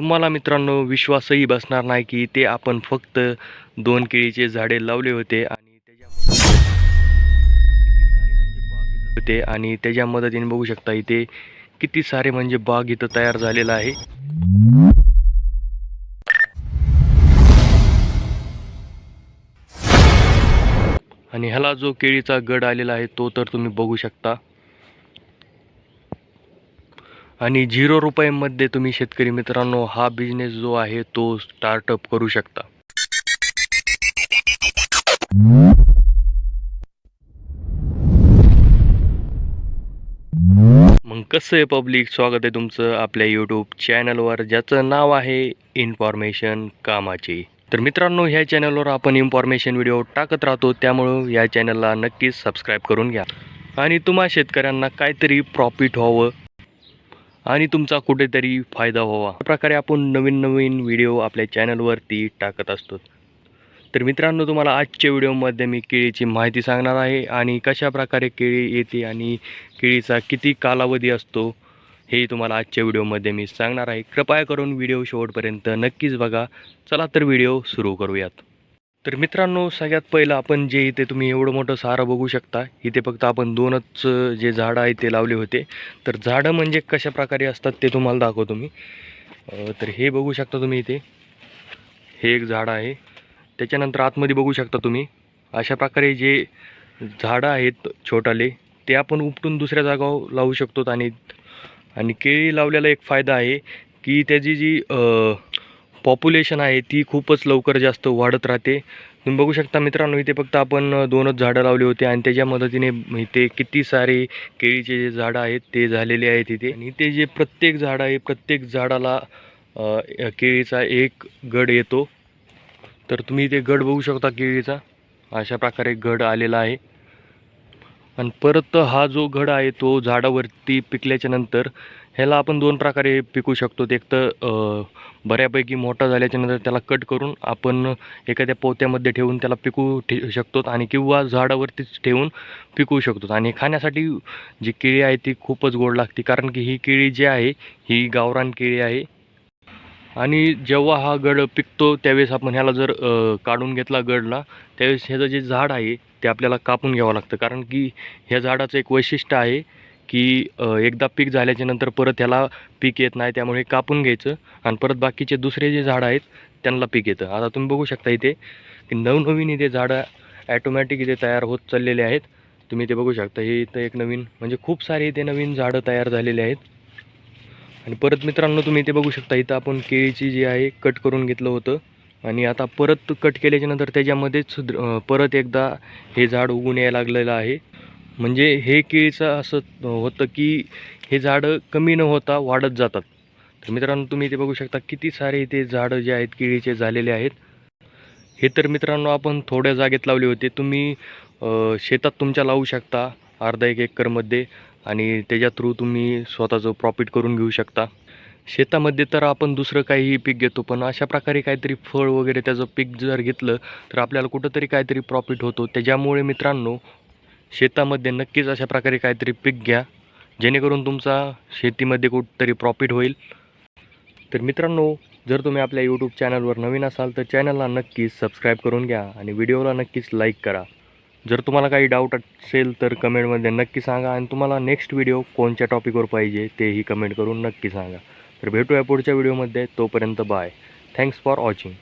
तुम्हाला मित्रांनो विश्वासही बसणार नाही की ते आपण फक्त दोन केळीचे झाडे लावले होते आणि त्याच्यामध्ये किती सारे म्हणजे बाग इथं होते आणि त्याच्या मदतीने बघू शकता इथे किती सारे म्हणजे बाग इथं तयार झालेला आहे. आणि ह्याला जो केळीचा गड आलेला आहे तो तर तुम्ही बघू शकता. आणि झिरो रुपयांमध्ये तुम्ही शेतकरी मित्रांनो हा बिझनेस जो आहे तो स्टार्टअप करू शकता. मग कसं आहे पब्लिक स्वागत आहे तुमचं आपल्या यूट्यूब चॅनलवर ज्याचं नाव आहे इन्फॉर्मेशन कामाची तर मित्रांनो ह्या चॅनलवर आपण इन्फॉर्मेशन व्हिडिओ टाकत राहतो त्यामुळं या चॅनलला नक्कीच सबस्क्राईब करून घ्या. आणि तुम्हा शेतकऱ्यांना काहीतरी प्रॉफिट व्हावं. आणि तुमचा कुठेतरी फायदा व्हावा. अशा प्रकारे आपण नवीन नवीन व्हिडिओ आपल्या चॅनलवरती टाकत असतो. तर मित्रांनो तुम्हाला आजच्या व्हिडिओमध्ये मी केळीची माहिती सांगणार आहे आणि कशा प्रकारे केळी येते आणि केळीचा किती कालावधी असतो हे तुम्हाला आजच्या व्हिडिओमध्ये मी सांगणार आहे. कृपया करून व्हिडिओ शेवटपर्यंत नक्कीच बघा. चला तर व्हिडिओ सुरू करूयात. तर मित्रांनो सगळ्यात पहिलं आपण जे इथे तुम्ही एवढं मोठं सारं बघू शकता इथे फक्त आपण दोनच जे झाडं आहे ते लावले होते. तर झाडं म्हणजे कशा प्रकारे असतात ते तुम्हाला दाखवतो मी. तर हे बघू शकता तुम्ही इथे. हे एक झाड आहे. त्याच्यानंतर आतमध्ये बघू शकता तुम्ही. अशा प्रकारे जे झाडं आहेत छोटाले ते आपण उपटून दुसऱ्या जागावर लावू शकतो आणि आणि केळी लावलेला एक फायदा आहे की त्याची जी पॉप्युलेशन आहे ती खूपच लवकर जास्त वाढत राहते. तुम्ही बघू शकता मित्रांनो इथे फक्त आपण दोनच झाडं लावली होती आणि त्याच्या मदतीने इथे किती सारे केळीचे जे झाडं आहेत ते झालेले आहेत इथे. आणि इथे जे प्रत्येक झाड आहे प्रत्येक झाडाला केळीचा एक गड येतो. तर तुम्ही इथे गड बघू शकता केळीचा. अशा प्रकारे गड आलेला आहे. आणि परत हा जो गड आहे तो झाडावरती पिकल्याच्या नंतर ह्याला आपण दोन प्रकारे पिकू शकतो. एक तर बऱ्यापैकी मोठा झाल्याच्यानंतर त्याला कट करून आपण एखाद्या पोत्यामध्ये ठेवून त्याला पिकू ठे शकतो आणि किंवा झाडावरतीच ठेवून पिकवू शकतो. आणि खाण्यासाठी जी केळी आहे ती खूपच गोड लागते. कारण की ही केळी जी आहे ही गावरान केळी आहे. आणि जेव्हा हा गड पिकतो त्यावेळेस आपण ह्याला जर काढून घेतला गडला त्यावेळेस ह्याचं जे झाड आहे ते आपल्याला कापून घ्यावं लागतं. कारण की ह्या झाडाचं एक वैशिष्ट्य आहे की एकदा पीक झाल्याच्यानंतर परत ह्याला पीक येत नाही त्यामुळे कापून घ्यायचं आणि परत बाकीचे दुसरे जे झाडं आहेत त्यांना पीक येतं. आता तुम्ही बघू शकता इथे की नवनवीन इथे झाडं ॲटोमॅटिक इथे तयार होत चाललेले आहेत. तुम्ही ते बघू शकता हे इथं एक नवीन म्हणजे खूप सारे इथे नवीन झाडं तयार झालेले आहेत. आणि परत मित्रांनो तुम्ही इथे बघू शकता इथं आपण केळीची जी आहे कट करून घेतलं होतं. आणि आता परत कट केल्याच्यानंतर त्याच्यामध्येच परत एकदा हे झाड उगून यायला लागलेलं आहे. म्हणजे हे केळीचं असं होतं की हे झाडं कमी न होता वाढत जातात. तर मित्रांनो तुम्ही इथे बघू शकता किती सारे इथे झाडं जे आहेत केळीचे झालेले आहेत. हे तर मित्रांनो आपण थोड्या जागेत लावले होते. तुम्ही शेतात तुमच्या लावू शकता अर्धा एक एकरमध्ये आणि त्याच्या थ्रू तुम्ही स्वतःचं प्रॉफिट करून घेऊ शकता. शेतामध्ये तर आपण दुसरं काहीही पीक घेतो पण अशा प्रकारे काहीतरी फळ वगैरे त्याचं पीक जर घेतलं तर आपल्याला कुठंतरी काहीतरी प्रॉफिट होतो. त्याच्यामुळे मित्रांनो शेतामध्ये नक्कीच अशा प्रकारे काहीतरी पीक घ्या. जेणेकरून तुमचा शेतीमध्ये कुठतरी प्रॉफिट होईल. तर मित्रांनो जर तुम्ही आपल्या यूट्यूब चॅनलवर नवीन असाल तर चॅनलला नक्कीच सबस्क्राईब करून घ्या आणि व्हिडिओला नक्कीच लाईक करा. जर तुम्हाला काही डाऊट असेल तर कमेंटमध्ये नक्की सांगा आणि तुम्हाला नेक्स्ट व्हिडिओ कोणत्या टॉपिकवर पाहिजे तेही कमेंट करून नक्की सांगा. तर भेटूया पुढच्या व्हिडिओमध्ये तोपर्यंत बाय थँक्स फॉर वॉचिंग